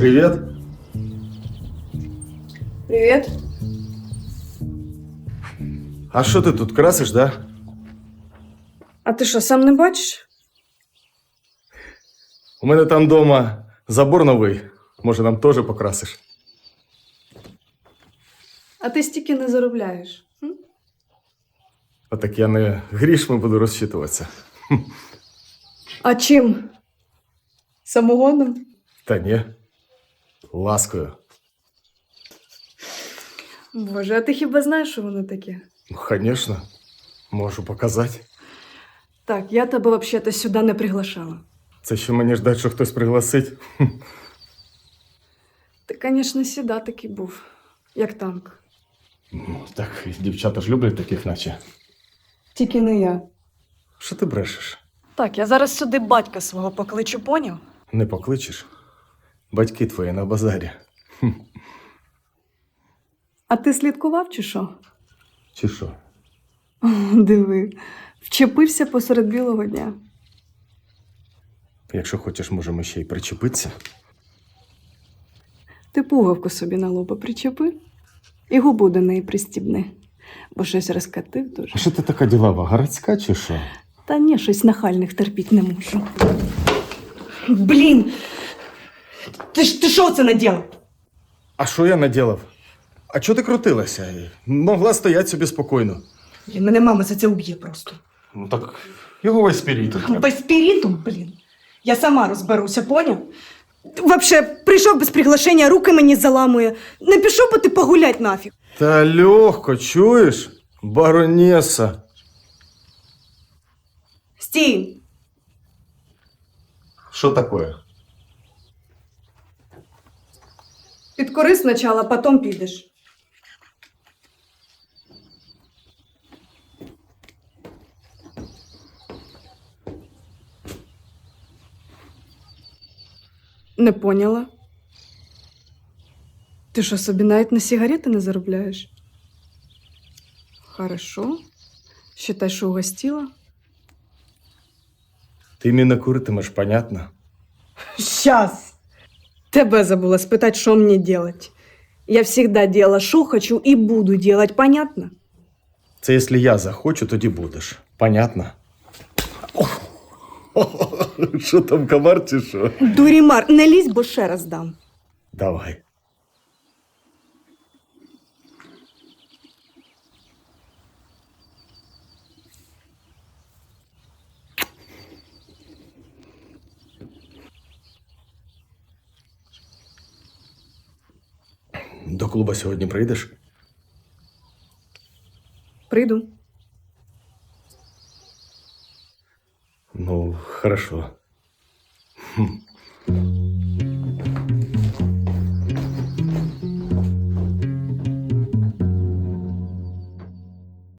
Привіт. Привіт. А що ти тут красиш, да? А ти що, сам не бачиш? У мене там вдома забор новий. Може, нам теж покрасиш? А ти стільки не заробляєш. м? А так я не грішми буду розчитуватися. А чим? Самогоном? Та ні. Ласкою. Боже, а ти хіба знаєш, що воно таке? Ну, звісно, можу показати. Так, я тебе взагалі сюди не приглашала. Це що мені ждать, що хтось пригласить? Ти, звісно, сюди такий був, як танк. Ну, так, дівчата ж люблять таких, наче. Тільки не я. Що ти брешеш? Так, я зараз сюди батька свого покличу, поняв? Не покличеш? Батьки твої на базарі. А ти слідкував чи що? Чи що? Диви, вчепився посеред білого дня. Якщо хочеш, можемо ще й причепитися. Ти пуговку собі на лоба причепи і губу до неї пристібни, бо щось розкатив дуже. А що ти така ділова, городська чи що? Та ні, щось нахальних терпіть не можу. Блін! Ти ж ти що це наділ? А що я наділав? А чого ти крутилася? Могла стояти собі спокійно. Блін, мене мама за це уб'є просто. Ну так його весь спіріт. Без спіріту, блін. Я сама розберуся, поняв? Вообще, прийшов без приглашення, руки мені заламує. Не пішов би ти погулять нафіг. Та легко, чуєш? Баронеса. Стій! Що таке? Підкори спочатку, потім підеш. Не поняла. Ти що, собі навіть на сигарети не заробляєш? Хорошо. Считай, що угостила. Ти мене куритимеш, понятно? Сейчас. Тебе забыла спитать, что мне делать. Я всегда делала, что хочу и буду делать, понятно? Це якщо я захочу, тоді будеш. Понятно? Що там, комар чи що? Дурімар, не лізь, бо ще раз дам. Давай. До клуба сьогодні прийдеш? Прийду. Ну, хорошо.